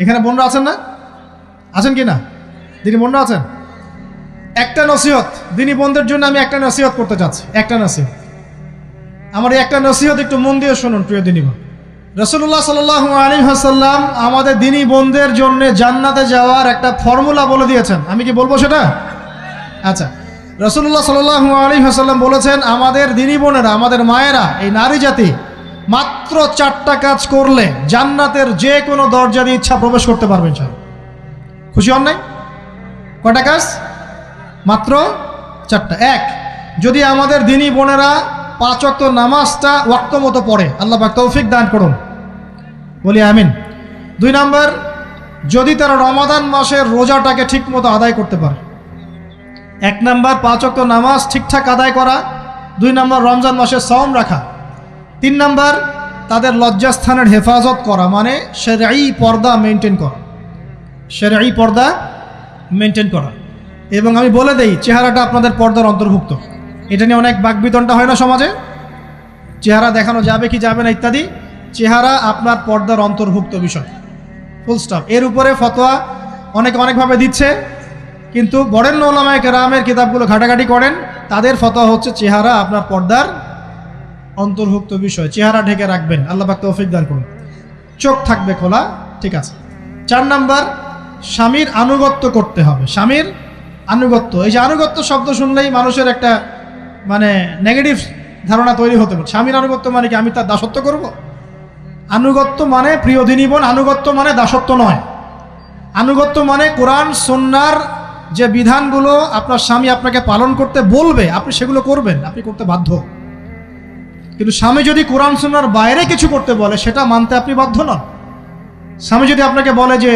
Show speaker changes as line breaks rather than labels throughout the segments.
এখানে বোনরা আছেন না? আছেন কি না? দিনী বোনরা আছেন? একটা নসিহত। দিনী বোনদের জন্য আমি একটা নসিহত করতে চাচ্ছি। একটা নসিহত। আমার একটা নসিহত একটু মন দিয়ে শুনুন, প্রিয় দিনী বোন রসুল্লাহ সাল আলী হাসাল্লাম আমাদের দিনী বোনদের জন্য জান্নাতে যাওয়ার একটা ফর্মুলা বলে দিয়েছেন। আমি কি বলব সেটা? আচ্ছা। রসুল্লাহ সাল আলী হাসাল্লাম বলেছেন, আমাদের দিনী বোনেরা, আমাদের মায়েরা, এই নারী জাতি মাত্র চারটা কাজ করলে জান্নাতের যে কোনো দরজা দিয়ে ইচ্ছা প্রবেশ করতে পারবেন স্যার খুশি হন নাই? কটা কাজ? মাত্র চারটা। এক, যদি আমাদের দিনী বোনেরা পাঁচ অক্ত নামাজটা ওয়াক্ত মতো পড়ে, আল্লাহ পাক তৌফিক দান করুন। বলি আমিন। দুই নাম্বার, যদি তারা রমাদান মাসের রোজাটাকে ঠিক মতো আদায় করতে পারে। এক নাম্বার, পাঁচ অক্ত নামাজ ঠিকঠাক আদায় করা। দুই নাম্বার, রমজান মাসের সম রাখা। তিন নাম্বার, তাদের লজ্জাস্থানের হেফাজত করা মানে সেরাই পর্দা মেনটেন করা। সেরাই পর্দা মেনটেন করা। এবং আমি বলে দেই, চেহারাটা আপনাদের পর্দার অন্তর্ভুক্ত। এটা নিয়ে অনেক বাকবিতনটা হয় না সমাজে? চেহারা দেখানো যাবে কি যাবে না ইত্যাদি? চেহারা আপনার পর্দার অন্তর্ভুক্ত বিষয়। ফুল স্টপ এর উপরে ফতোয়া অনেকে অনেকভাবে দিচ্ছে, কিন্তু বরেণ্য ওলামায় কেরামের কিতাবগুলো ঘাটাঘাটি করেন, তাদের ফতোয়া হচ্ছে, চেহারা আপনার পর্দার অন্তর্ভুক্ত বিষয়। চেহারা ঢেকে রাখবেন। আল্লাহ পাক তৌফিক দান করুন। চোখ থাকবে খোলা, ঠিক আছে। চার নাম্বার, স্বামীর আনুগত্য করতে হবে। স্বামীর আনুগত্য। এই যে আনুগত্য শব্দ শুনলেই মানুষের একটা মানে নেগেটিভ ধারণা তৈরি হতে পারে। স্বামীর আনুগত্য মানে কি? আমি তার দাসত্ব করব? আনুগত্য মানে প্রিয় দিনীবন আনুগত্য মানে দাসত্ব নয়। আনুগত্য মানে কোরআন সন্ন্যার যে বিধানগুলো আপনার স্বামী আপনাকে পালন করতে বলবে, আপনি সেগুলো করবেন, আপনি করতে বাধ্য। কিন্তু স্বামী যদি কোরআন সন্ন্যার বাইরে কিছু করতে বলে, সেটা মানতে আপনি বাধ্য নন। স্বামী যদি আপনাকে বলে যে,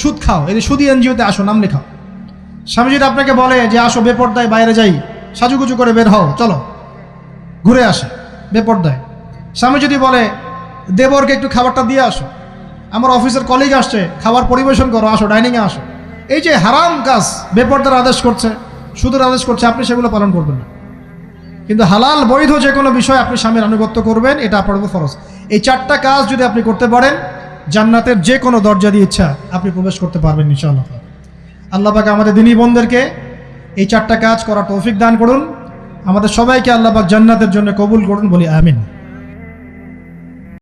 সুদ খাও, এই সুদি এনজিওতে আসো, নাম লেখাও। স্বামী যদি আপনাকে বলে যে, আসো বেপর্দায় বাইরে যাই, সাজুগুজু করে বের হও, চলো, ঘুরে আসে, বেপর্দায়। স্বামী যদি বলে, দেবরকে একটু খাবারটা দিয়ে আসো, আমার অফিসের কলিগ আসছে, খাবার পরিবেশন করো, আসো, ডাইনিংয়ে আসো। এই যে হারাম কাজ, বেপর্দার আদেশ করছে, সুদের আদেশ করছে, আপনি সেগুলো পালন করবেন না। কিন্তু হালাল বৈধ যে কোনো বিষয় আপনি স্বামীর আনুগত্য করবেন, এটা আপনার ফরজ। এই চারটা কাজ যদি আপনি করতে পারেন, জান্নাতের যে কোনো দরজা দিয়ে ইচ্ছা আপনি প্রবেশ করতে পারবেন ইনশাআল্লাহ। আল্লাহ পাক আমাদের দিনী বোনদেরকে এই চারটা কাজ করার তৌফিক দান করুন। আমাদের সবাইকে আল্লাহ পাক জান্নাতের জন্য কবুল করুন বলি আমিন।